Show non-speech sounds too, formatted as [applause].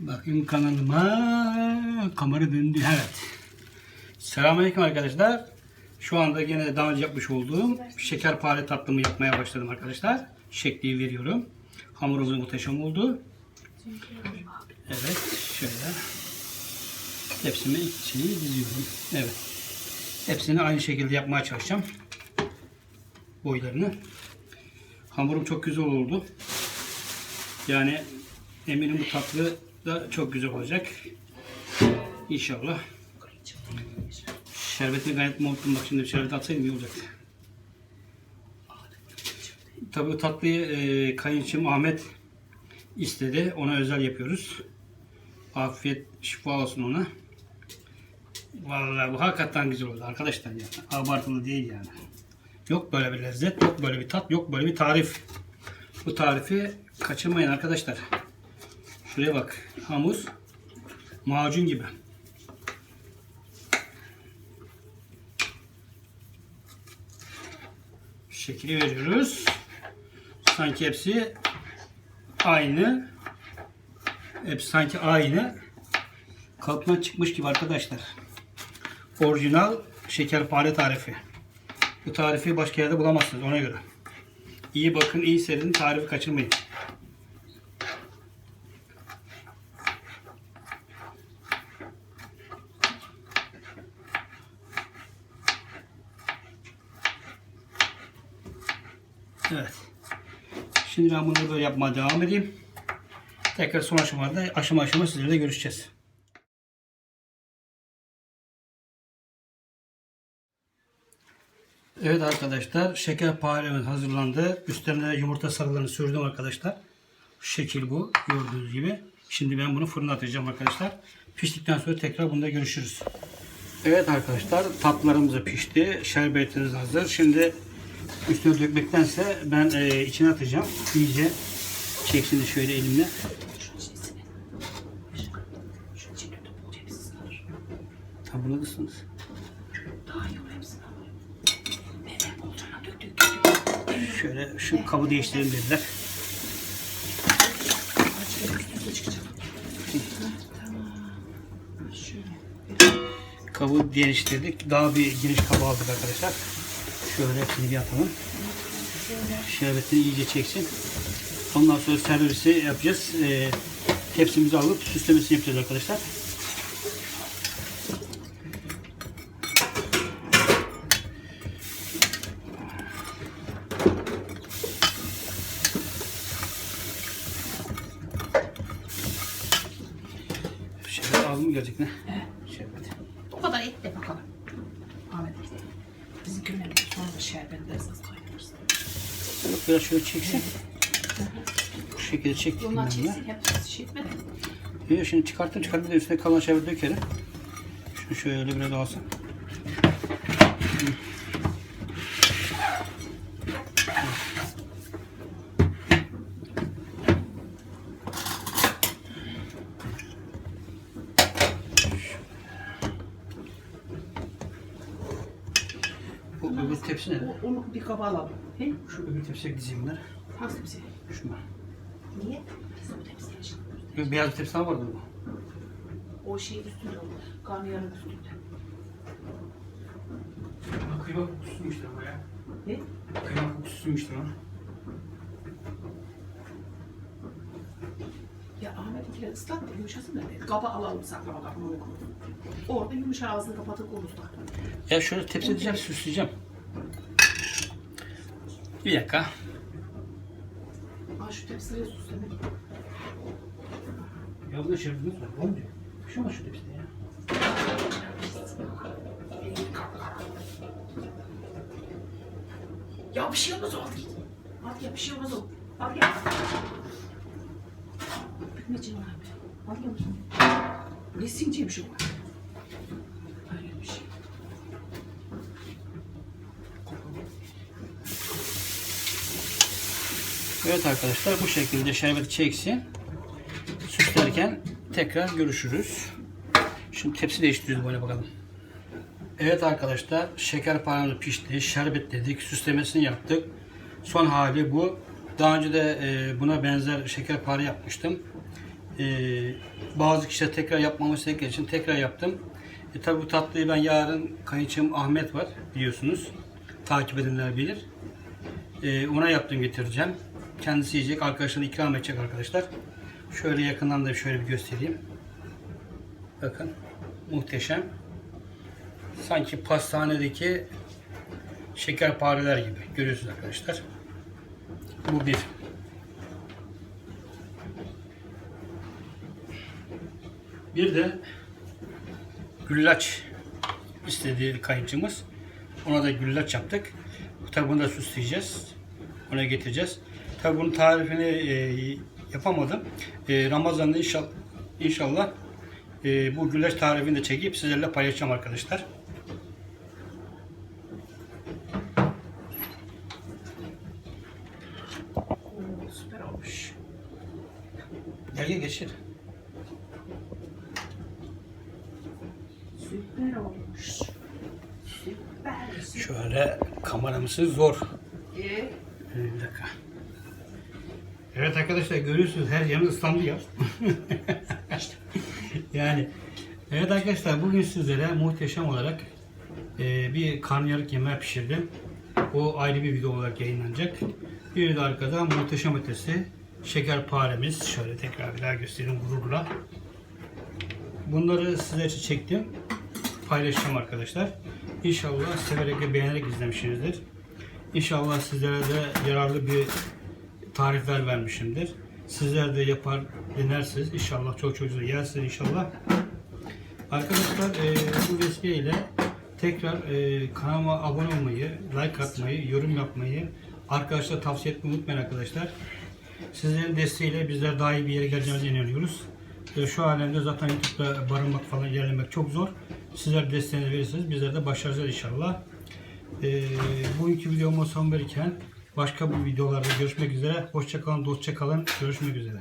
Bakayım kanalıma. Kamera döndü. Evet. Selamünaleyküm arkadaşlar. Şu anda yine daha önce yapmış olduğum şekerpare tatlımı yapmaya başladım arkadaşlar. Şekli veriyorum. Hamurumuz muhteşem oldu. Evet. Şöyle. Hepsini içine diziyorum. Evet. Hepsini aynı şekilde yapmaya çalışacağım. Boylarını. Hamurum çok güzel oldu. Yani eminim bu tatlı da çok güzel olacak. İnşallah. Şerbetini kaynatma unuttum. Bak şimdi şerbet atsaydım iyi olacak. Tabii tatlıyı e, kayınçım Ahmet istedi. Ona özel yapıyoruz. Afiyet şifa olsun ona. Vallahi bu hakikaten güzel oldu arkadaşlar ya. Abartılı değil yani. Yok böyle bir lezzet, yok böyle bir tat, yok böyle bir tarif. Bu tarifi kaçırmayın arkadaşlar. Şuraya bak. Hamur macun gibi. Şekli veriyoruz. Sanki hepsi aynı. Hepsi sanki aynı. Kalıptan çıkmış gibi arkadaşlar. Orijinal şekerpare tarifi. Bu tarifi başka yerde bulamazsınız ona göre. İyi bakın, iyi seyredin, tarifi kaçırmayın. Evet. Şimdi ben bunu böyle yapmaya devam edeyim. Tekrar son aşamada aşama aşama sizlerle görüşeceğiz. Evet arkadaşlar şekerparemiz hazırlandı. Üstlerine yumurta sarılarını sürdüm arkadaşlar. Şekil bu gördüğünüz gibi. Şimdi ben bunu fırına atacağım arkadaşlar. Piştikten sonra tekrar bunda görüşürüz. Evet arkadaşlar tatlılarımız da pişti. Şerbetiniz hazır. Şimdi üstüne dökmektense ben e, içine atacağım. İyice çeksin şöyle elimle. Tabladısınız. Şöyle şu kabı değiştirelim dediler. Kabı değiştirdik. Daha bir geniş kabı aldık arkadaşlar. Şöyle hepsini bir atalım. Şerbetini iyice çeksin. Ondan sonra servisi yapacağız. Ee, tepsimizi alıp süslemesini yapacağız arkadaşlar. Şerbet az mı gelecek ne? Şerbet. O kadar et de bakalım. Ahmet et. Bizim kömürün esas kaynarız. Yok biraz şöyle çeksin. Bu şekilde. Bunlar ben bunu. çeksin hep şey etmedi. Yok şimdi çıkarttım çıkarttım da üstüne kalan şerbeti dökerim. Şunu şöyle biraz alsın. Bu öbür tepsi ne? O- Onu bir kaba alalım. He? Şu öbür tepsiye dizeyim bunları. Nasıl tepsi? Şuna. Niye? Biz o tepsiye. Bir Beyaz bir tepsi vardı bu. O şeyin üstünde o. Karnıyarın üstünde. Kıyma kokusuymuş ama ya. Ne? Kıyma kokusuymuş ama. Ya Ahmet'inkiler ıslat da yumuşasın da kaba alalım saklama kapını. Orada yumuşa ağzını kapatıp onu ıslak. Ya şöyle tepsi diyeceğim, süsleyeceğim. Bir dakika. Aa şu tepsileri süslemek. Ya bu da şerbetimiz var. Oğlum diyor. Bir şey olmaz şu tepside ya. Ya bir şey olmaz o. Hadi ya bir şey olmaz o. Hadi gel. Bükmeciğim abi. Hadi gel. Ne sinceymiş o? Hayır bir Evet arkadaşlar bu şekilde şerbeti çeksin. Süslerken tekrar görüşürüz. Şimdi tepsi değiştiriyoruz böyle bakalım. Evet arkadaşlar şekerparemiz pişti. Şerbetledik. Süslemesini yaptık. Son hali bu. Daha önce de e, buna benzer şekerpare yapmıştım. Ee, bazı kişiler tekrar yapmamı istedikleri için tekrar yaptım. E, tabi bu tatlıyı ben yarın kayınçım Ahmet var biliyorsunuz. Takip edenler bilir. Ee, ona yaptım getireceğim. Kendisi yiyecek, arkadaşlarına ikram edecek arkadaşlar. Şöyle yakından da şöyle bir göstereyim. Bakın muhteşem. Sanki pastanedeki şekerpareler gibi görüyorsunuz arkadaşlar. Bu bir. Bir de güllaç istediği kayıncımız. Ona da güllaç yaptık. Tabi bunu da süsleyeceğiz. Ona getireceğiz. Tabi bunun tarifini e, yapamadım. E, Ramazan'da inşallah, inşallah e, bu güllaç tarifini de çekip sizlerle paylaşacağım arkadaşlar. Süper olmuş. Gel gel geçir. Süper olmuş. Süper. süper. Şöyle kameramızı zor. Ee, Bir dakika. Evet arkadaşlar görüyorsunuz her yerim ıslandı ya. [laughs] yani evet arkadaşlar bugün sizlere muhteşem olarak e, bir karnıyarık yemeği pişirdim. O ayrı bir video olarak yayınlanacak. Bir de arkada muhteşem ötesi şekerparemiz. Şöyle tekrar bir daha göstereyim gururla. Bunları sizler için çektim. Paylaşacağım arkadaşlar. İnşallah severek ve beğenerek izlemişsinizdir. İnşallah sizlere de yararlı bir tarifler vermişimdir. Sizler de yapar denersiniz. İnşallah çok çok güzel yersiniz inşallah. Arkadaşlar e, bu vesileyle tekrar e, kanalıma abone olmayı, like atmayı, yorum yapmayı, arkadaşlar tavsiye etmeyi unutmayın arkadaşlar. Sizlerin desteğiyle bizler daha iyi bir yere geleceğimize inanıyoruz. E, şu alemde zaten YouTube'da barınmak falan ilerlemek çok zor. Sizler desteğinizi verirseniz bizler de başaracağız inşallah. E, bugünkü videomu son verirken başka bir videolarda görüşmek üzere. Hoşçakalın, dostça kalın. Görüşmek üzere.